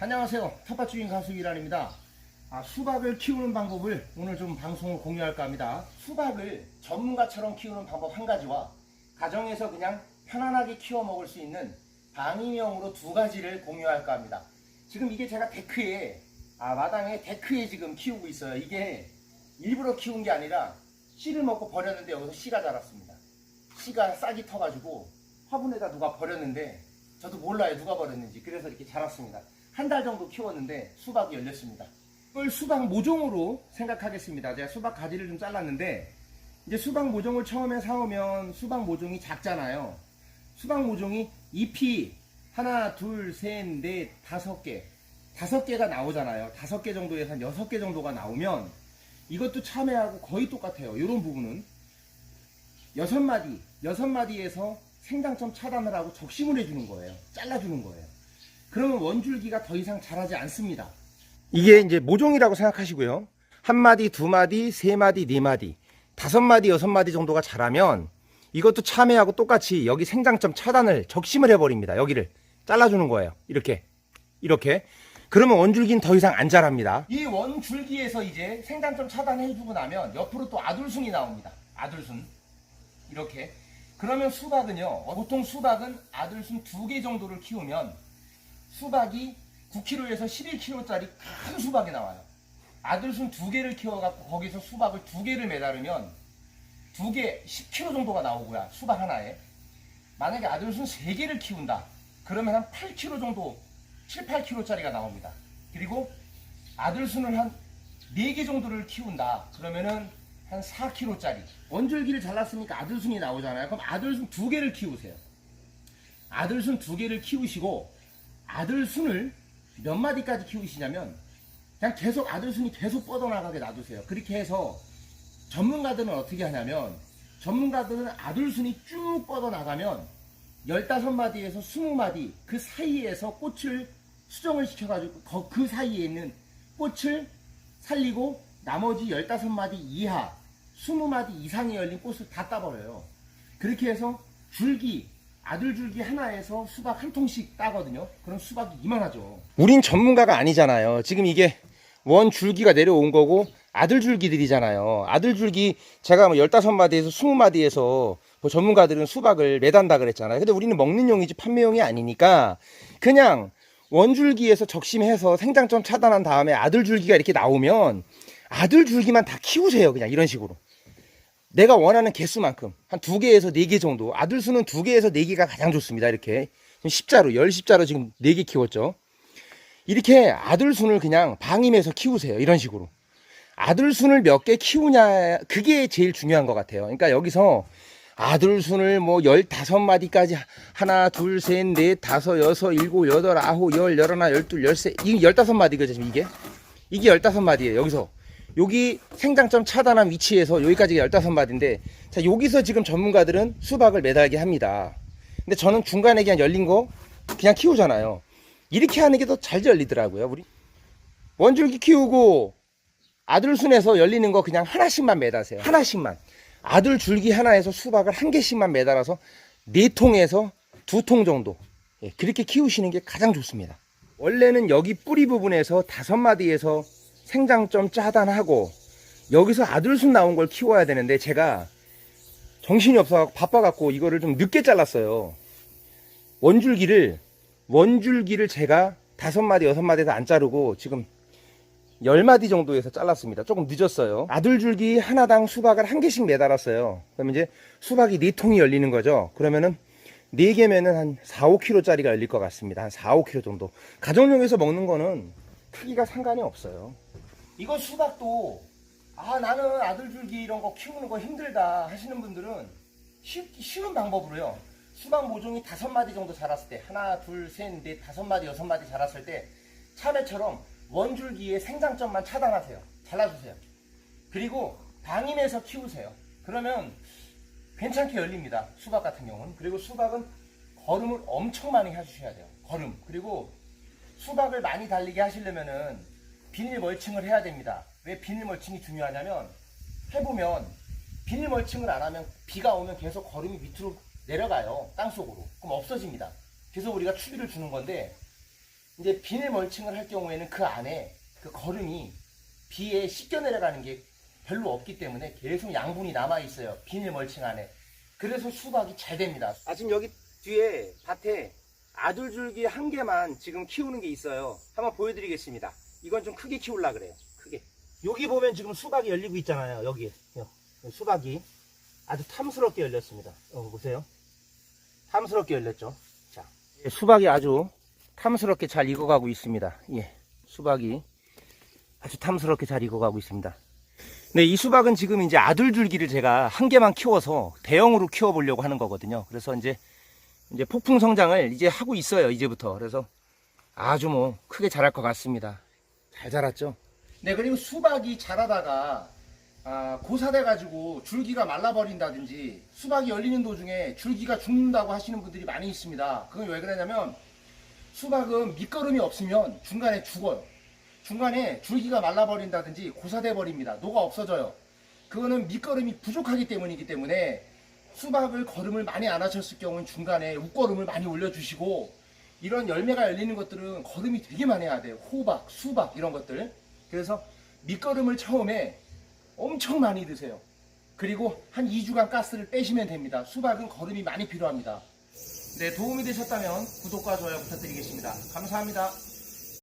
안녕하세요. 텃밭주인 가수 이란입니다. 아, 수박을 키우는 방법을 오늘 좀 방송을 공유할까 합니다. 수박을 전문가처럼 키우는 방법 한 가지와 가정에서 그냥 편안하게 키워 먹을 수 있는 방임형으로 두 가지를 공유할까 합니다. 지금 이게 제가 데크에 아, 마당에 데크에 지금 키우고 있어요. 이게 일부러 키운 게 아니라 씨를 먹고 버렸는데 여기서 씨가 자랐습니다. 씨가 싹이 터가지고 화분에다 누가 버렸는데 저도 몰라요 누가 버렸는지 그래서 이렇게 자랐습니다. 한 달 정도 키웠는데 수박이 열렸습니다. 이걸 수박 모종으로 생각하겠습니다. 제가 수박 가지를 좀 잘랐는데 이제 수박 모종을 처음에 사오면 수박 모종이 작잖아요. 수박 모종이 잎이 하나, 둘, 셋, 넷, 다섯 개, 다섯 개가 나오잖아요. 다섯 개 정도에서 한 여섯 개 정도가 나오면 이것도 참외하고 거의 똑같아요. 이런 부분은 여섯 마디, 여섯 마디에서 생장점 차단을 하고 적심을 해주는 거예요. 잘라주는 거예요. 그러면 원줄기가 더 이상 자라지 않습니다. 이게 이제 모종이라고 생각하시고요. 한 마디, 두 마디, 세 마디, 네 마디, 다섯 마디, 여섯 마디 정도가 자라면 이것도 참외하고 똑같이 여기 생장점 차단을 적심을 해버립니다. 여기를 잘라주는 거예요. 이렇게, 이렇게. 그러면 원줄기는 더 이상 안 자랍니다. 이 원줄기에서 이제 생장점 차단해주고 나면 옆으로 또 아둘순이 나옵니다. 아둘순. 이렇게. 그러면 수박은요, 보통 수박은 아들순 두 개 정도를 키우면 수박이 9kg에서 11kg짜리 큰 수박이 나와요. 아들순 두 개를 키워갖고 거기서 수박을 두 개를 매달으면 두 개 10kg 정도가 나오고요. 수박 하나에. 만약에 아들순 세 개를 키운다. 그러면 한 8kg 정도, 7, 8kg짜리가 나옵니다. 그리고 아들순을 한 4개 정도를 키운다. 그러면은 한 4kg짜리. 원줄기를 잘랐으니까 아들순이 나오잖아요. 그럼 아들순 두 개를 키우세요. 아들순 두 개를 키우시고 아들 순을 몇 마디까지 키우시냐면 그냥 계속 아들 순이 계속 뻗어나가게 놔두세요. 그렇게 해서 전문가들은 어떻게 하냐면 전문가들은 아들 순이 쭉 뻗어나가면 15마디에서 20마디 그 사이에서 꽃을 수정을 시켜가지고 거- 그 사이에 있는 꽃을 살리고 나머지 15마디 이하 20마디 이상이 열린 꽃을 다 따버려요. 그렇게 해서 줄기 아들 줄기 하나에서 수박 한 통씩 따거든요. 그럼 수박이 이만하죠. 우린 전문가가 아니잖아요. 지금 이게 원 줄기가 내려온 거고 아들 줄기들이잖아요. 아들 줄기 제가 뭐 15마디에서 20마디에서 뭐 전문가들은 수박을 매단다 그랬잖아요. 근데 우리는 먹는 용이지 판매용이 아니니까 그냥 원줄기에서 적심해서 생장점 차단한 다음에 아들 줄기가 이렇게 나오면 아들 줄기만 다 키우세요. 그냥 이런 식으로. 내가 원하는 개수만큼 한 두 개에서 네 개 정도 아들 수는 두 개에서 네 개가 가장 좋습니다 이렇게. 십자로 열 십자로 지금 네 개 키웠죠. 이렇게 아들 순을 그냥 방임해서 키우세요 이런 식으로. 아들 순을 몇 개 키우냐 그게 제일 중요한 것 같아요. 그러니까 여기서 아들 순을 뭐 열다섯 마디까지 하나 둘 셋 넷 다섯 여섯 일곱 여덟 아홉 열 열하나 열둘 열세 이게 열다섯 마디거죠 지금 이게. 이게 열다섯 마디예요 여기서 여기 생장점 차단한 위치에서 여기까지가 15마디인데 자 여기서 지금 전문가들은 수박을 매달게 합니다. 근데 저는 중간에 그냥 열린 거 그냥 키우잖아요. 이렇게 하는 게 더 잘 열리더라고요 우리. 원줄기 키우고 아들 순에서 열리는 거 그냥 하나씩만 매다세요. 하나씩만. 아들 줄기 하나에서 수박을 한 개씩만 매달아서 네 통에서 두 통 정도. 예, 그렇게 키우시는 게 가장 좋습니다. 원래는 여기 뿌리 부분에서 다섯 마디에서 생장점 짜단하고 여기서 아들순 나온 걸 키워야 되는데 제가 정신이 없어갖고 바빠갖고 이거를 좀 늦게 잘랐어요. 원줄기를 원줄기를 제가 다섯 마디 여섯 마디에서 안 자르고 지금 열 마디 정도에서 잘랐습니다. 조금 늦었어요. 아들 줄기 하나당 수박을 한 개씩 매달았어요. 그러면 이제 수박이 네 통이 열리는 거죠. 그러면은 네 개면은 한 4, 5kg짜리가 열릴 것 같습니다. 한 4, 5kg 정도. 가정용에서 먹는 거는 크기가 상관이 없어요. 이거 수박도 아 나는 아들 줄기 이런 거 키우는 거 힘들다 하시는 분들은 쉽, 쉬운 방법으로요. 수박 모종이 다섯 마디 정도 자랐을 때 하나 둘셋넷 다섯 마디 여섯 마디 자랐을 때 참외처럼 원줄기의 생장점만 차단하세요. 잘라주세요. 그리고 방임해서 키우세요. 그러면 괜찮게 열립니다. 수박 같은 경우는. 그리고 수박은 걸음을 엄청 많이 해주셔야 돼요. 걸음. 그리고 수박을 많이 달리게 하시려면은 비닐 멀칭을 해야 됩니다. 왜 비닐 멀칭이 중요하냐면 해보면 비닐 멀칭을 안 하면 비가 오면 계속 걸음이 밑으로 내려가요. 땅속으로. 그럼 없어집니다. 그래서 우리가 추비를 주는 건데 이제 비닐 멀칭을 할 경우에는 그 안에 그 거름이 비에 씻겨 내려가는 게 별로 없기 때문에 계속 양분이 남아 있어요. 비닐 멀칭 안에. 그래서 수박이 잘 됩니다. 아 지금 여기 뒤에 밭에 아들줄기 한 개만 지금 키우는 게 있어요. 한번 보여드리겠습니다. 이건 좀 크게 키우려 그래요. 크게. 여기 보면 지금 수박이 열리고 있잖아요. 여기 수박이 아주 탐스럽게 열렸습니다. 어, 보세요. 탐스럽게 열렸죠. 자, 예, 수박이 아주 탐스럽게 잘 익어가고 있습니다. 예, 수박이 아주 탐스럽게 잘 익어가고 있습니다. 네, 이 수박은 지금 이제 아들 줄기를 제가 한 개만 키워서 대형으로 키워보려고 하는 거거든요. 그래서 이제 이제 폭풍 성장을 이제 하고 있어요. 이제부터. 그래서 아주 뭐 크게 자랄 것 같습니다. 잘 자랐죠? 네, 그리고 수박이 자라다가 아, 고사돼 가지고 줄기가 말라버린다든지 수박이 열리는 도중에 줄기가 죽는다고 하시는 분들이 많이 있습니다. 그건 왜 그러냐면 수박은 밑거름이 없으면 중간에 죽어요. 중간에 줄기가 말라버린다든지 고사돼 버립니다. 녹아 없어져요. 그거는 밑거름이 부족하기 때문이기 때문에 수박을 거름을 많이 안 하셨을 경우는 중간에 웃거름을 많이 올려주시고 이런 열매가 열리는 것들은 거름이 되게 많이 해야 돼요. 호박, 수박 이런 것들. 그래서 밑거름을 처음에 엄청 많이 드세요. 그리고 한 2주간 가스를 빼시면 됩니다. 수박은 거름이 많이 필요합니다. 네, 도움이 되셨다면 구독과 좋아요 부탁드리겠습니다. 감사합니다.